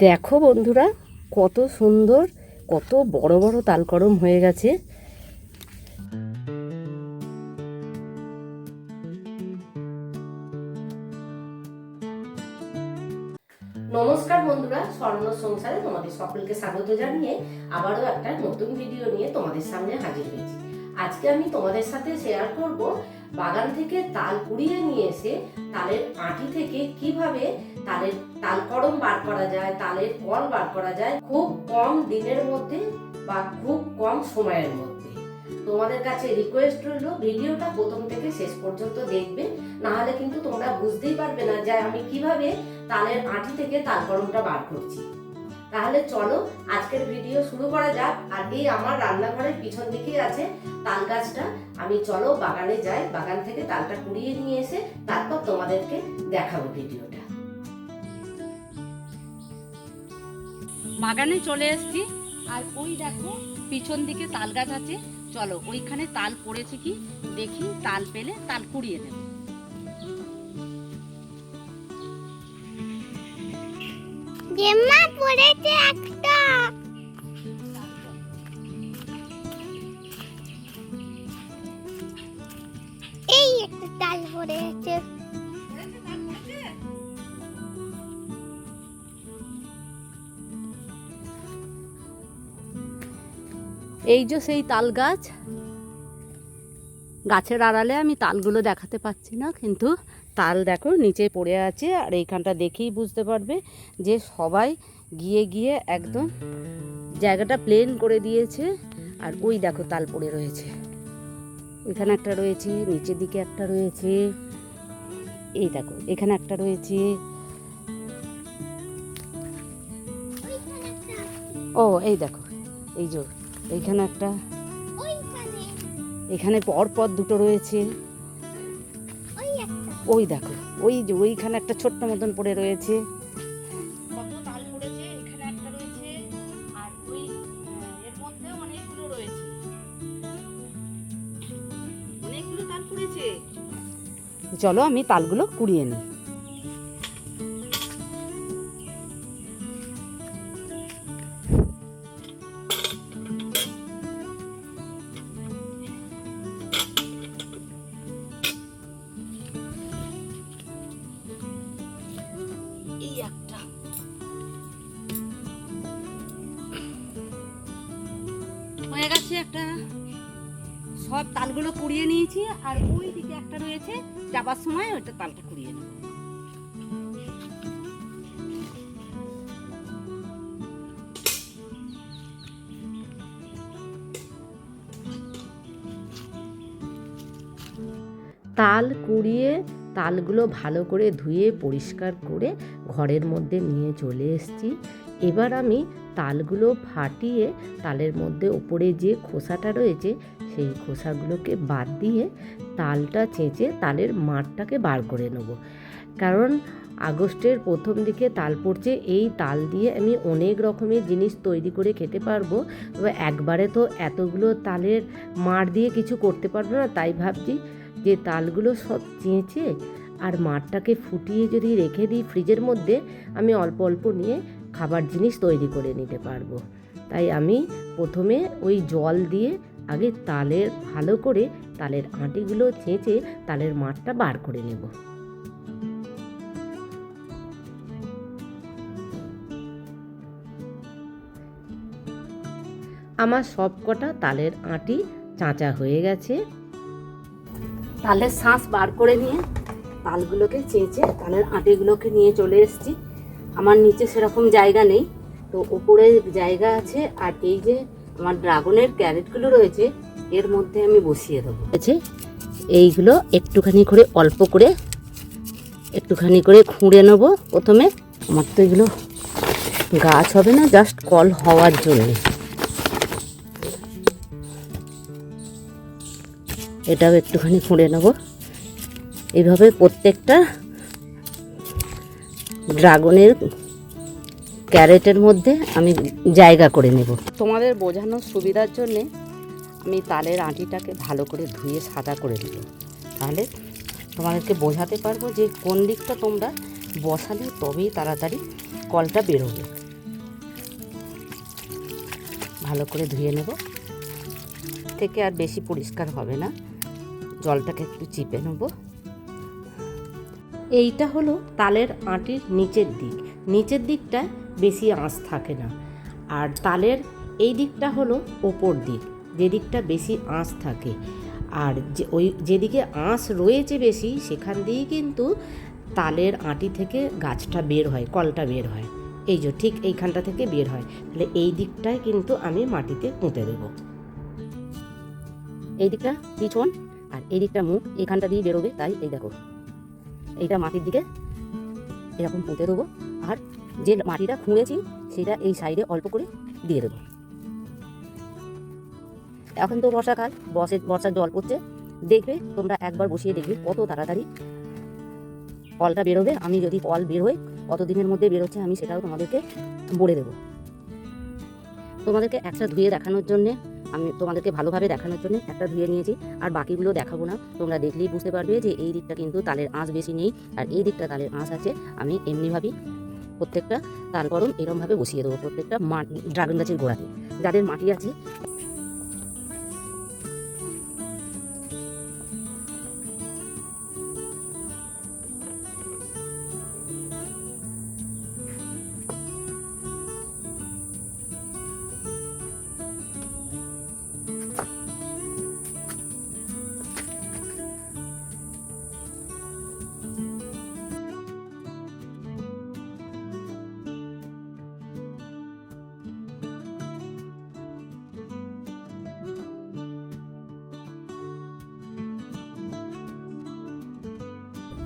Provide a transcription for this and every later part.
দেখো বন্ধুরা, কত সুন্দর, কত বড় বড় তালকরম হয়ে গেছে। নমস্কার বন্ধুরা, স্বর্ণ সংসারে তোমাদের সকলকে স্বাগত জানিয়ে আবারও একটা নতুন ভিডিও নিয়ে তোমাদের সামনে হাজির হয়েছি। আজকে আমি তোমাদের সাথে শেয়ার করব বাগান থেকে তাল কুড়িয়ে নিয়ে এসে তালের আঁটি থেকে কীভাবে তালের তাল করম বার করা যায়, তালের কল বার করা যায় খুব কম দিনের মধ্যে বা খুব কম সময়ের মধ্যে। তোমাদের কাছে রিকোয়েস্ট রইল, ভিডিওটা প্রথম থেকে শেষ পর্যন্ত দেখবে না হলে কিন্তু তোমরা বুঝতেই পারবে না যে আমি কীভাবে তালের আঁটি থেকে তাল করমটা বার করছি। তাহলে চলো আজকের ভিডিও শুরু করা যাক। আর এই আমার রান্নাঘরের পিছন দিকেই আছে তাল গাছটা। আমি চলো বাগানে যাই। বাগান থেকে তালটা কুড়িয়ে নিয়ে এসে তারপর তোমাদেরকে দেখাবো ভিডিওটা বাগানে চলে এসেছি। আর ওই দেখো, পিছন দিকে তাল গাছ আছে। চলো, ওইখানে তাল পড়েছে কি? দেখি তাল পেলে তাল কুড়িয়ে নেব। জেম্মা পড়েছে একটা। এই একটা তাল পড়েছে। এই যে সেই তাল গাছ, গাছের আড়ালে আমি তালগুলো দেখাতে পাচ্ছি না, কিন্তু তাল দেখো নিচে পড়ে আছে আর এইখানটা দেখেই বুঝতে পারবে যে সবাই গিয়ে গিয়ে একদম জায়গাটা প্লেন করে দিয়েছে আর ওই দেখো তাল পড়ে রয়েছে। এখানে একটা রয়েছে নিচের দিকে একটা রয়েছে এই দেখো এখানে একটা রয়েছে। ও এই দেখো এই যে এইখানে একটা এখানে পর পর দুটো রয়েছে। ওই দেখো ওই যে ওইখানে একটা ছোট্ট মতন পড়ে রয়েছে। চলো আমি তালগুলো কুড়িয়ে নিই। গেছে একটা, সব তালগুলো কুড়িয়ে নিয়েছি, আর ওই দিকে একটা রয়েছে, যাবার সময় ওইটা তালটা কুড়িয়ে নেব। তাল কুড়িয়ে তালগুলো ভালো করে ধুয়ে পরিষ্কার করে ঘরের মধ্যে নিয়ে চলে এসেছি। এবার আমি তালগুলো ফাটিয়ে তালের মধ্যে ওপরে যে খোসাটা রয়েছে, সেই খোসাগুলোকে বাদ দিয়ে তালটা চেঁচে তালের মাঠটাকে বার করে নেব। কারণ আগস্টের প্রথম দিকে তাল পড়ছে, এই তাল দিয়ে আমি অনেক রকমের জিনিস তৈরি করে খেতে পারব। তবে একবারে তো এতগুলো তালের মার দিয়ে কিছু করতে পারব না, তাই ভাবছি যে তালগুলো সব চেঁচে আর মাঠটাকে ফুটিয়ে যদি রেখে দিই ফ্রিজের মধ্যে, আমি অল্প অল্প নিয়ে খাবার জিনিস তৈরি করে নিতে পারব। তাই আমি প্রথমে ওই জল দিয়ে আগে তালের ভালো করে তালের আঁটিগুলো চেঁচে তালের মাঠটা বার করে নেব। আমার সব কটা তালের আঁটি চাঁচা হয়ে গেছে। তালের শ্বাস বার করে নিয়ে তালগুলোকে চেঁচে তালের আটিগুলোকে নিয়ে চলে এসেছি। আমার নিচে সেরকম জায়গা নেই। তো উপরে জায়গা আছে, আর এই যে আমার ড্রাগনের ক্যারেটগুলো রয়েছে, এর মধ্যে আমি বসিয়ে দেবো। আছে? এইগুলো একটুখানি করে, অল্প করে, একটুখানি করে খুঁড়ে নেব প্রথমে। আমার তো এগুলো গাছ হবে না, জাস্ট কল হওয়ার জন্য। এটাও একটুখানি খুঁড়ে নেব। এইভাবে প্রত্যেকটা ড্রাগনের ক্যারেটের মধ্যে আমি জায়গা করে নেব। তোমাদের বোঝানোর সুবিধার জন্যে আমি তালের আঁটিটাকে ভালো করে ধুয়ে সাদা করে দেব। তাহলে তোমাদেরকে বোঝাতে পারব যে কোন দিকটা তোমরা বসালে তবেই তাড়াতাড়ি কলটা বেরোবে। ভালো করে ধুয়ে নেব। থেকে আর বেশি পরিষ্কার হবে না। জলটাকে একটু চিপে নেব। এইটা হলো তালের আঁটির নিচের দিক। নিচের দিকটায় বেশি আঁশ থাকে না। আর তালের এই দিকটা হলো ওপর দিক, যে দিকটা বেশি আঁশ থাকে। আর যে ওই যেদিকে আঁশ রয়েছে বেশি, সেখান দিয়েই কিন্তু তালের আঁটি থেকে গাছটা বের হয়, কলটা বের হয়। এই যে ঠিক এইখানটা থেকে বের হয়। তাহলে এই দিকটায় কিন্তু আমি মাটিতে পুঁতে দেবো। এই দিকটা পিছন আর এই দিকটা মুখ এখানটা দিয়ে বেরোবে, তাই এই দেখো। এইটা মাটির দিকে এরকম পুঁতে দেবো। আর যে মাটিটা খুঁড়েছি, সেটা এই সাইডে অল্প করে দিয়ে দেবো। এখন তো বর্ষাকাল বসে বর্ষার জল পড়ছে। দেখবে, তোমরা একবার বসিয়ে দেখবে কত তাড়াতাড়ি কলটা বেরোবে। আমি যদি হই কত দিনের মধ্যে বেরোচ্ছে আমি সেটাও তোমাদেরকে বলে দেবো। তোমাদেরকে একটা ধুয়ে দেখানোর জন্যে আমি তোমাদেরকে ভালোভাবে দেখানোর জন্য একটা ধুয়ে নিয়েছি। আর বাকিগুলো দেখাবো না। তোমরা দেখলেই বুঝতে পারবে যে এই দিকটা কিন্তু তালের আঁচ বেশি নেই। আর এই দিকটা তালের আঁচ আছে, আমি এমনিভাবেই প্রত্যেকটা তাল গরম এরমভাবে বসিয়ে দেবো প্রত্যেকটা মা ড্রাগন গাছের গোড়াতে। যাদের মাটি আছে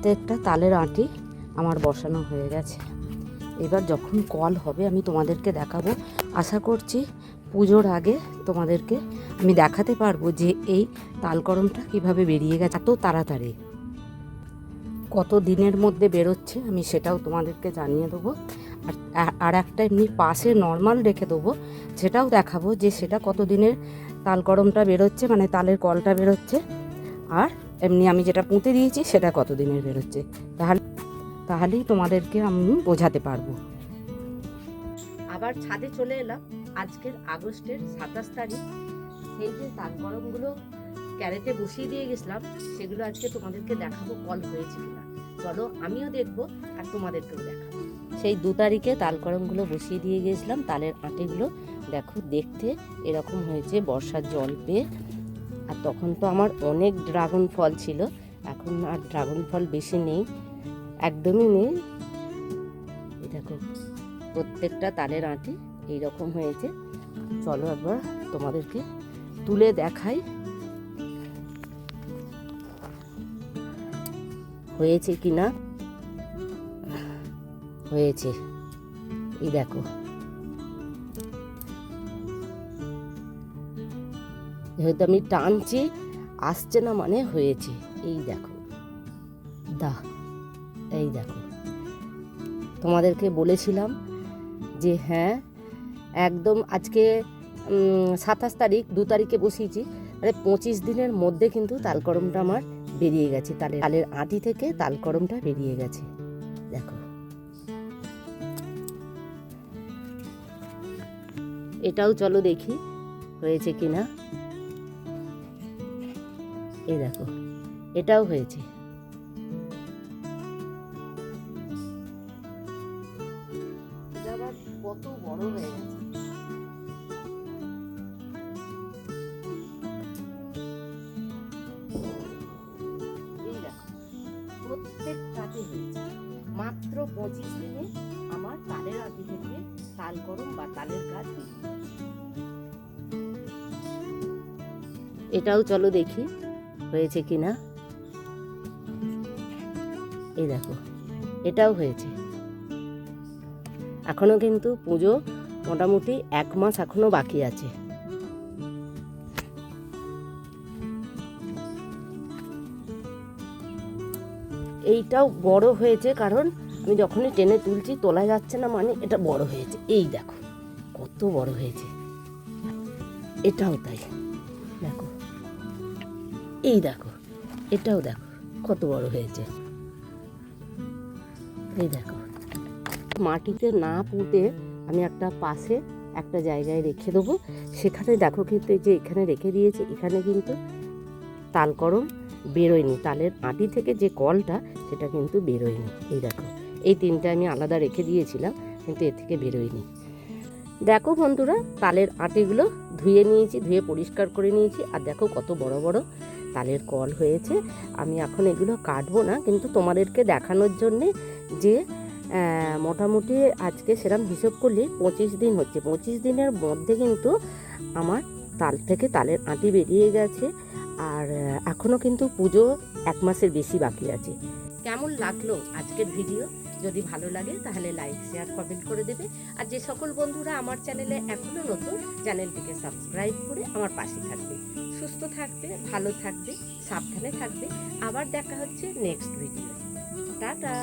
প্রত্যেকটা তালের আঁটি আমার বসানো হয়ে গেছে। এবার যখন কল হবে, আমি তোমাদেরকে দেখাবো। আশা করছি পুজোর আগে তোমাদেরকে আমি দেখাতে পারব যে এই তালকরমটা কীভাবে বেরিয়ে গেছে, এত তাড়াতাড়ি। কত দিনের মধ্যে বেরোচ্ছে, আমি সেটাও তোমাদেরকে জানিয়ে দেবো। আর আর একটা এমনি পাশে নর্মাল রেখে দেবো, সেটাও দেখাবো যে সেটা কত দিনের তালকরমটা বেরোচ্ছে মানে তালের কলটা বেরোচ্ছে। আর এমনি আমি যেটা পুঁতে দিয়েছি, সেটা কত দিনের বেরোচ্ছে তাহলে, তাহলেই তোমাদেরকে আমি বোঝাতে পারব। আবার ছাদে চলে এলাম। আজকের আগস্টের সাতাশ তারিখ। সেই যে তাল গরমগুলো ক্যারেটে বসিয়ে দিয়ে গেছিলাম, সেগুলো আজকে তোমাদেরকে দেখাবো, কল হয়েছে কিনা। চলো, আমিও দেখব আর তোমাদেরকেও দেখাবো। সেই দু তারিখে তালকরমগুলো বসিয়ে দিয়ে গিয়েছিলাম তালের আঁটিগুলো দেখো, দেখতে এরকম হয়েছে, বর্ষার জল পেয়ে। আর তখন তো আমার অনেক ড্রাগন ফল ছিল। এখন আর ড্রাগন ফল বেশি নেই। একদমই নেই। দেখো, প্রত্যেকটা তালের আঁটি এইরকম হয়েছে। চলো একবার তোমাদেরকে তুলে দেখাই। হয়েছে কি না হয়েছে। এই দেখো। যেহেতু আমি টানছি, আসছে না মানে হয়েছে। এই দেখো। দা, এই দেখো। তোমাদেরকে বলেছিলাম যে হ্যাঁ একদম আজকে সাতাশ তারিখ, দু তারিখে বসিয়েছি। মানে পঁচিশ দিনের মধ্যে কিন্তু তালকরমটা আমার বেরিয়ে গেছে। তালের তালের আঁটি থেকে তালকরমটা বেরিয়ে গেছে। দেখো। এটাও চলো দেখি, হয়েছে কিনা। এই দেখো এটাও হয়েছে। কত বড় হয়ে গেছে। প্রত্যেকটাতে হয়েছে। মাত্র পঁচিশ দিনে আমার তালের আদি থেকে তাল গরম বা তালের গাছ। এটাও চলো দেখি। হয়েছে কি না? এই দেখো, এটাও হয়েছে। এখনও কিন্তু পুজো মোটামুটি এক মাস এখনও বাকি আছে। এইটাও বড় হয়েছে কারণ আমি যখনই টেনে তুলছি, তোলা যাচ্ছে না মানে এটা বড় হয়েছে। এই দেখো, কত বড় হয়েছে। এটাও তাই। এই দেখো, এটাও দেখো, কত বড় হয়েছে। এই দেখো। মাটিতে না পুঁতে আমি একটা পাশে একটা জায়গায় রেখে দেবো। সেখানে দেখো কিন্তু যে এখানে রেখে দিয়েছে, এখানে কিন্তু তালকরম বেরোয়নি। তালের আটি থেকে যে কলটা, সেটা কিন্তু বেরোয়নি। এই দেখো, এই তিনটা আমি আলাদা রেখে দিয়েছিলাম, কিন্তু এর থেকে বেরোয়নি। দেখো বন্ধুরা, তালের আটিগুলো ধুয়ে নিয়েছি, ধুয়ে পরিষ্কার করে নিয়েছি, আর দেখো কত বড় বড় তালের কল হয়েছে। আমি এখন এগুলো কাটবো না, কিন্তু তোমাদেরকে দেখানোর জন্যে যে মোটামুটি আজকে সেরকম হিসেব করলে পঁচিশ দিন হচ্ছে। পঁচিশ দিনের মধ্যে কিন্তু আমার তাল থেকে তালের আঁটি বেরিয়ে গেছে। আর এখনও কিন্তু পুজো এক মাসের বেশি বাকি আছে। কেমন লাগল আজকের ভিডিও? যদি ভালো লাগে, তাহলে লাইক শেয়ার কমেন্ট করে দেবে। আর যে সকল বন্ধুরা আমার চ্যানেলে এখনও নতুন, চ্যানেলটিকে সাবস্ক্রাইব করে আমার পাশে থাকবে। সুস্থ থাকবে, ভালো থাকবে, সাবধানে থাকবে। আবার দেখা হচ্ছে নেক্সট ভিডিও টাটা!